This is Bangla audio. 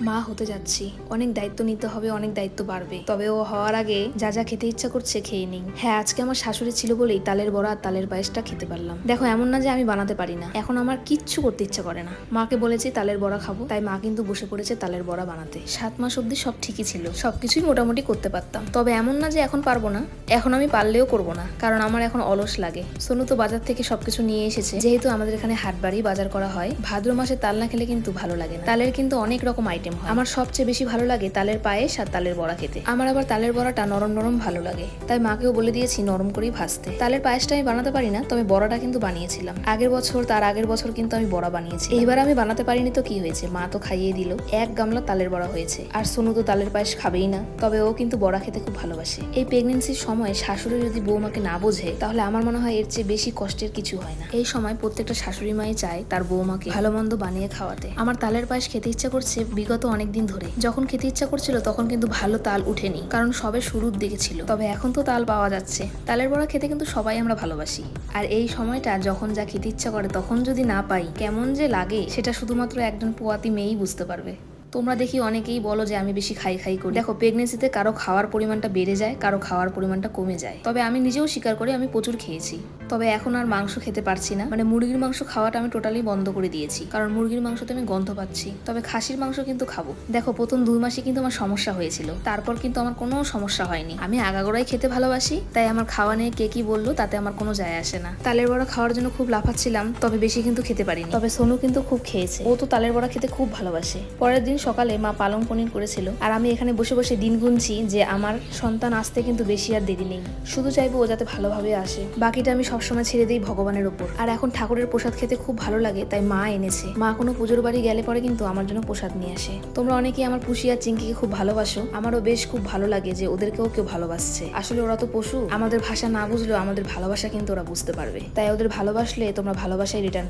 মা হতে যাচ্ছি। অনেক দায়িত্ব নিতে হবে, অনেক দায়িত্ব বাড়বে। তবে ও হওয়ার আগে যা যা খেতে ইচ্ছা করছে খেয়ে নিই হ্যাঁ আজকে আমার শাশুড়ি ছিল বলেই তালের বড়া আর তালের পায়েসটা খেতে পারলাম। দেখো, এমন না যে আমি বানাতে পারি না। এখন আমার কিচ্ছু করতে ইচ্ছা করে না। মাকে বলেছি, তালের বড়া খাব। তাই মা কিন্তু বসে পড়েছে তালের বড়া বানাতে। সাত মাস অবধি সব ঠিকই ছিল। সবকিছুই মোটামুটি করতে পারতাম। তবে এমন না যে এখন পারব না। এখন আমি পারলেও করব না। কারণ আমার এখন অলস লাগে। সোনু তো বাজার থেকে সবকিছু নিয়ে এসেছে। যেহেতু আমাদের এখানে হাটবাড়ি বাজার করা হয়, ভাদ্র মাসে তাল না খেলে কিন্তু ভালো লাগে না। তালের কিন্তু অনেক রকম আইটেম হয়। আমার সবচেয়ে বেশি ভালো লাগে তালের পায়েস আর তালের বড়া খেতে। আমার আবার তালের বড়াটা নরম নরম ভালো লাগে। তাই মাকেও বলে দিয়েছি নরম করেই ভাজতে। তালের পায়েসটা আমি বানাতে পারি না, তবে বড়াটা কিন্তু বানিয়েছিলাম। আগের বছর, তার আগের বছর কিন্তু আমি বড়া বানিয়েছি। এইবার আমি বানাতে পারিনি তো কি হয়েছে? মা তো খাইয়ে দিল। এক গামলা তালের বড়া হয়েছে। আর সোনু তো তালের পায়েস খাবেই না, তবে ও কিন্তু বড়া খেতে খুব ভালোবাসে। এই প্রেগনেন্সির সময় শাশুড়ি যদি বৌমাকে না বোঝে, তাহলে আমার মনে হয় এর চেয়ে বেশি কষ্টের কিছু হয় না। এই সময় প্রত্যেকটা শাশুড়ি মাই চায় তার বৌমাকে ভালো মন্দ বানিয়ে খাওয়াতে। আমার তালের পায়েস খেতে ইচ্ছা করছে, বিগত অনেক দিন ধরে। যখন খেতে ইচ্ছা করছিল, তখন কিন্তু ভালো তাল উঠেনি, কারণ সবে শুরুর দিকে ছিল। তবে এখন তো তাল পাওয়া যাচ্ছে। তালের বড়া খেতে কিন্তু সবাই আমরা ভালোবাসি। আর এই সময়টা যখন যা খেতে ইচ্ছা করে, তখন যদি না পাই, কেমন যে লাগে, সেটা শুধুমাত্র একজন পোয়াতি মেয়েই বুঝতে পারবে। তোমরা দেখি অনেকেই বলো যে আমি বেশি খাই খাই করি। দেখো প্রেগনেন্সিতে কারও খাওয়ার পরিমাণটা বেড়ে যায়, কারও খাওয়ার পরিমাণটা কমে যায়। তবে আমি নিজেও স্বীকার করি, আমি প্রচুর খেয়েছি। তবে এখন আর মাংস খেতে পারছি না। মানে মুরগির মাংস খাওয়াটা আমি টোটালি বন্ধ করে দিয়েছি। কারণ মুরগির মাংসতে আমি গন্ধ পাচ্ছি। তবে খাসির মাংস কিন্তু খাব। দেখো, প্রথম দুই মাসে কিন্তু আমার সমস্যা হয়েছিল। তারপর কিন্তু আমার কোনো সমস্যা হয়নি। আমি আগাগোড়াই খেতে ভালোবাসি, তাই আমার খাওয়া নিয়ে কে কি বলল তাতে আমার কোনো যায় আসে না। তালের বড়া খাওয়ার জন্য খুব লাফাচ্ছিলাম, তবে বেশি কিন্তু খেতে পারিনি। তবে সোনু কিন্তু খুব খেয়েছে। ও তো তালের বড়া খেতে খুব ভালোবাসে। পরের দিন সকালে মা পালং পনির করেছিল। আর আমি এখানে বসে বসে দিন গুনছি যে আমার সন্তান আসতে কিন্তু বেশি আর দেরি নেই। শুধু চাইব ও যাতে ভালোভাবে আসে। বাকিটা আমি সবসময় ছেড়ে দিই ভগবানের ওপর। আর এখন ঠাকুরের প্রসাদ খেতে খুব ভালো লাগে, তাই মা এনেছে। মা কোনো পুজোর বাড়ি গেলে পরে কিন্তু আমার জন্য প্রসাদ নিয়ে আসে। তোমরা অনেকেই আমার পুষি আর চিঙ্কিকে খুব ভালোবাসো। আমারও বেশ খুব ভালো লাগে যে ওদেরকেও কেউ ভালোবাসছে। আসলে ওরা তো পশু। আমাদের ভাষা না বুঝলেও আমাদের ভালোবাসা কিন্তু ওরা বুঝতে পারবে। তাই ওদের ভালোবাসলে তোমরা ভালোবাসায় রিটার্ন